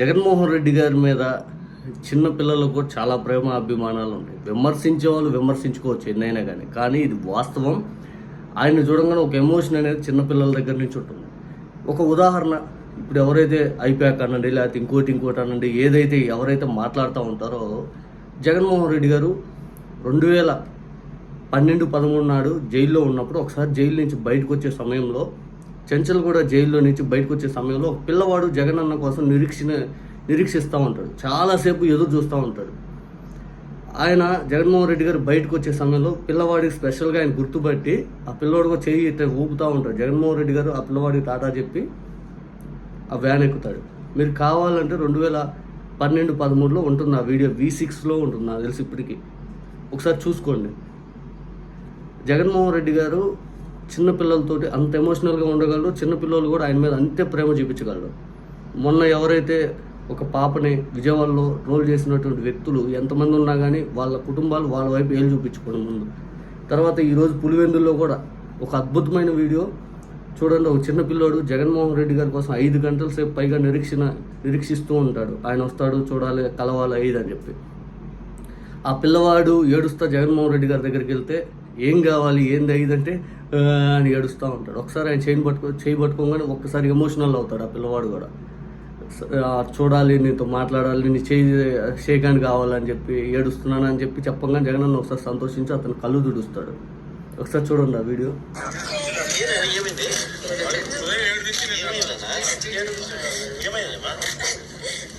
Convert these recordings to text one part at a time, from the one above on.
జగన్మోహన్ రెడ్డి గారి మీద చిన్న పిల్లలకు కూడా చాలా ప్రేమ అభిమానాలు ఉంటాయి. విమర్శించే వాళ్ళు విమర్శించుకోవచ్చు ఎన్నైనా కానీ కానీ ఇది వాస్తవం. ఆయన చూడంగానే ఒక ఎమోషన్ అనేది చిన్నపిల్లల దగ్గర నుంచి ఉంటుంది. ఒక ఉదాహరణ ఇప్పుడు ఎవరైతే ఐపాక్ అనండి లేకపోతే ఇంకోటి ఇంకోటి అనండి ఏదైతే ఎవరైతే మాట్లాడుతూ ఉంటారో జగన్మోహన్ రెడ్డి గారు రెండు వేల పన్నెండు పదమూడు నాడు జైల్లో ఉన్నప్పుడు ఒకసారి జైలు నుంచి బయటకు వచ్చే సమయంలో చెంచల్ కూడా జైల్లో నుంచి బయటకు వచ్చే సమయంలో ఒక పిల్లవాడు జగన్ అన్న కోసం నిరీక్షణ నిరీక్షిస్తూ ఉంటాడు. చాలాసేపు ఎదురు చూస్తూ ఉంటాడు. ఆయన జగన్మోహన్ రెడ్డి గారు బయటకు వచ్చే సమయంలో పిల్లవాడికి స్పెషల్గా ఆయన గుర్తుపట్టి ఆ పిల్లవాడు కూడా ఇట్లా ఊపుతూ ఉంటాడు. జగన్మోహన్ రెడ్డి గారు ఆ పిల్లవాడికి టాటా చెప్పి ఆ వ్యాన్ ఎక్కుతాడు. మీరు కావాలంటే రెండు వేల పన్నెండు పదమూడులో ఉంటుంది ఆ వీడియో. వి సిక్స్లో ఉంటుంది. నాకు తెలిసి ఇప్పటికీ. ఒకసారి చూసుకోండి. జగన్మోహన్ రెడ్డి గారు చిన్నపిల్లలతోటి అంత ఎమోషనల్గా ఉండగలరు. చిన్నపిల్లలు కూడా ఆయన మీద అంతే ప్రేమ చూపించగలరు. మొన్న ఎవరైతే ఒక పాపని విజయవాడలో రోల్ చేసినటువంటి వ్యక్తులు ఎంతమంది ఉన్నా కానీ వాళ్ళ కుటుంబాలు వాళ్ళ వైపు ఏళ్ళు చూపించుకోవడం ముందు. తర్వాత ఈరోజు పులివెందుల్లో కూడా ఒక అద్భుతమైన వీడియో. చూడండి ఒక చిన్న పిల్లోడు జగన్మోహన్ రెడ్డి గారి కోసం ఐదు గంటల సేపు పైగా నిరీక్షణ నిరీక్షిస్తూ ఉంటాడు. ఆయన వస్తాడు చూడాలి కలవాలి ఐదు అని చెప్పి. ఆ పిల్లవాడు ఏడుస్తా జగన్మోహన్ రెడ్డి గారి దగ్గరికి వెళ్తే ఏం కావాలి ఏంది అయ్యిందంటే "ఆ" అని ఏడుస్తూ ఉంటాడు. ఒకసారి ఆయన చేయి పట్టుకో చేయి పట్టుకోగానే ఒక్కసారి ఎమోషనల్ అవుతాడు ఆ పిల్లవాడు కూడా. చూడాలి నీతో మాట్లాడాలి నీ చేయి షేక్ హ్యాండ్ కావాలని చెప్పి ఏడుస్తున్నాను అని చెప్పి చెప్పగానే జగన్ అన్న ఒకసారి సంతోషించి అతను కళ్ళు తుడుస్తాడు ఒకసారి చూడండి ఆ వీడియో.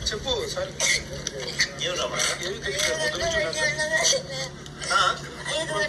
చెప్పు సార్. ఏమి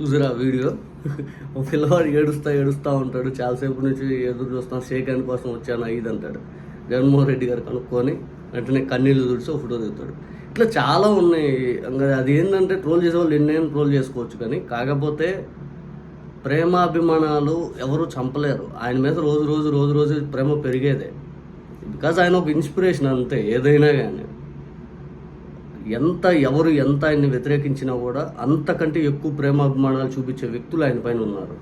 చూసారా వీడియో? ఒక పిల్లవాడు ఏడుస్తా ఏడుస్తూ ఉంటాడు. చాలాసేపు నుంచి ఎదురు చూస్తాను సేకరణ కోసం వచ్చాను ఇది అంటాడు. జగన్మోహన్ రెడ్డి గారు కనుక్కొని వెంటనే కన్నీళ్ళు తుడిచి ఒక ఫోటో దిగుతాడు. ఇట్లా చాలా ఉన్నాయి. అది ఏంటంటే ట్రోల్ చేసే వాళ్ళు ఎన్నైనా ట్రోల్ చేసుకోవచ్చు కానీ కాకపోతే ప్రేమాభిమానాలు ఎవరు చంపలేరు. ఆయన మీద రోజు రోజు రోజు రోజు ప్రేమ పెరిగేదే. బికాజ్ ఆయన ఒక ఇన్స్పిరేషన్ అంతే ఏదైనా కానీ. ఎంత ఎవరు ఎంత ఆయన్ని వ్యతిరేకించినా కూడా అంతకంటే ఎక్కువ ప్రేమాభిమానాలు చూపించే వ్యక్తులు ఆయన పైన ఉన్నారు.